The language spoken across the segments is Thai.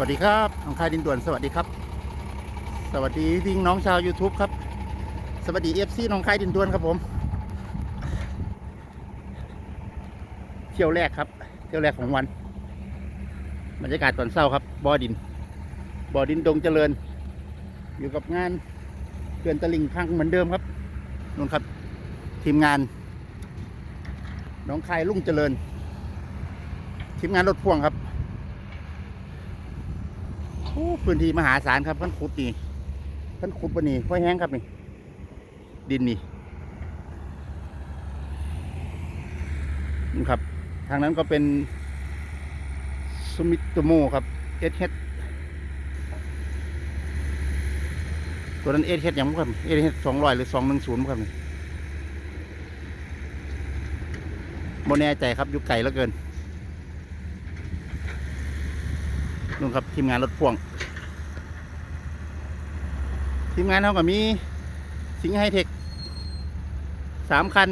วัสดีครับน้องคายดินด่วนสวัสดีครับ สวัสดีพี่น้องชาว YouTube ครับ สวัสดีเอฟซีน้องคายดินด่วนครับผม เที่ยวแรกครับ เที่ยวแรกของวัน บรรยากาศตอนเช้าครับบ่อดินบ่อดินดงเจริญ อยู่กับงานเขื่อนตลิ่งพังเหมือนเดิมครับนู่นครับ ทีมงานน้องคายลุ่งเจริญ ทีมงานรถพ่วงครับ พื้นที่มหาศาลครับท่านขุดนี่ท่านขุดปะนี่ห้อยแห้งครับนี่ ดินนี่นี่ครับ ทางนั้นก็เป็นสุมิโตโมครับเอสเฮดตัวนั้นเอสเฮดยังบ่ครับเอสเฮดสองร้อยหรือสองหนึ่งศูนย์ครับนี่โมแน่ใจครับอยู่ไกลเหลือเกิน นู่นครับทีมงานรถพ่วง ทีมงานเขาก็มีสิงห์ไฮเทคสามคัน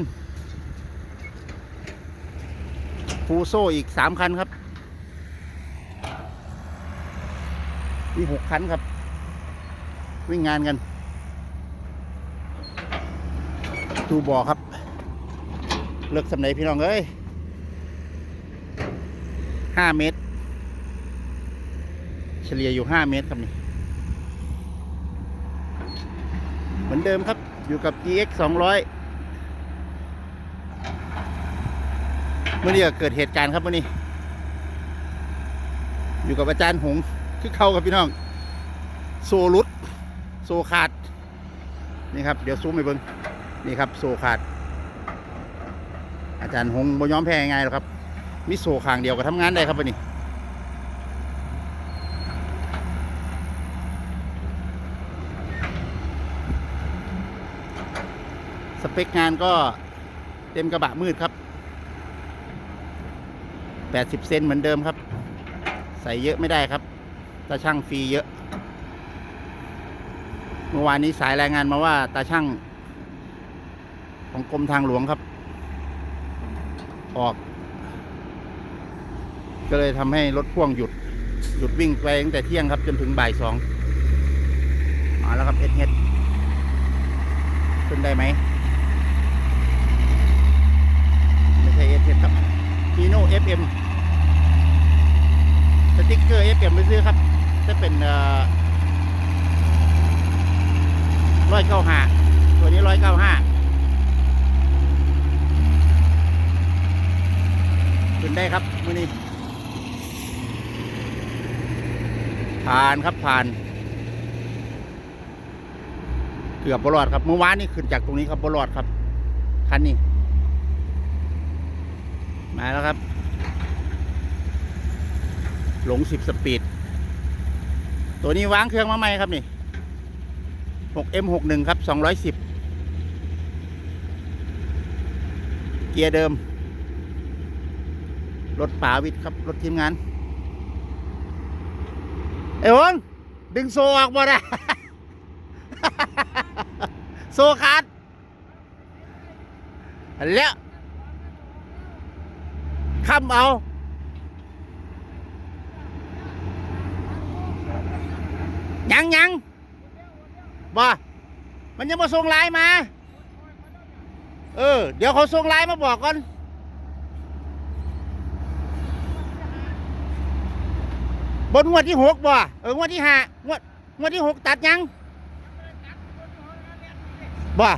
ฟูโซอีกสามคันครับ มีหกคันครับ วิ่งงานกันดูบ่อครับ เลิกสำไหนพี่น้องเอ้ยห้าเมตร เฉลี่ยอยู่ห้าเมตรครับนี่ เหมือนเดิมครับอยู่กับ GX 200เมื่อนี้ก็เกิดเหตุการณ์ครับมื่อนี้ อยู่กับอาจารย์หงคือเข้ากับพี่น้อง โซลุดโซขาด นี่ครับ เดี๋ยวซูมไปเบิ้งนี่ครับ โซขาด อาจารย์หงบ่ยอมแพ้ง่ายๆหรอกครับ มีโซขางเดียวก็ทำงานได้ครับวันนี้ เปคงานก็เต็มกระบะมืดครับ 80 เซนเหมือนเดิมครับ ใส่เยอะไม่ได้ครับตาช่างฟรีเยอะ เมื่อวานนี้สายรายงานมาว่าตาช่าง ของกรมทางหลวงครับ ออก ก็เลยทำให้รถพ่วงหยุด หยุดวิ่งไปตั้งแต่เที่ยงครับ จนถึงบ่ายสองมาแล้วครับเอสเฮ็ดขึ้นได้ไหมใช่ f อครับ Hino FM สติ๊ก เกอร์ FM ไปซื้อครับจะเป็นร้อยเก้าห้าตัวนี้ร้อยเก้าห้าขึ้นได้ครับมือนี้ผ่านครับผ่าน เกือบบรอดครับเมื่อวานนี่ขึ้นจากตรงนี้ครับบรอดครับคันนี้มาแล้วครับ หลงสิบสปีด ตัวนี้วางเครื่องมาใหม่ครับนี่ 6M61 ครับ 210 เกียร์เดิม รถป่าวิทย์ครับ รถทีมงาน เอ้วงดึงโซออกบ่ได้โซขาดอันแล้วคำเอา ยังยังบ่มันยังมาส่งไลน์มา เออ เดี๋ยวเขาส่งไลน์มาบอกก่อน บนงวดที่หกบ่ เอองวดที่ห้างวดงวดที่หกตัดยัง บ่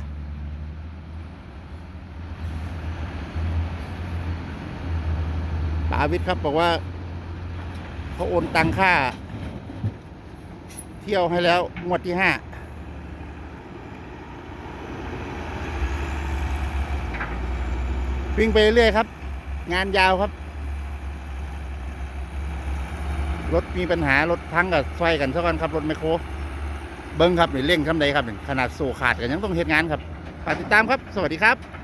ปาวิทย์ครับบอกว่า เขาโอนตังค่า เที่ยวให้แล้ว งวดที่ห้าวิ่งไปเรื่อยครับ งานยาวครับ รถมีปัญหารถพังกับไฟกันสักวันครับ รถไมโคร เบิ้งครับนี่เร่งคำใดครับ ขนาดโซขาดกันยังต้องเฮ็ดงานครับฝากติดตามครับ สวัสดีครับ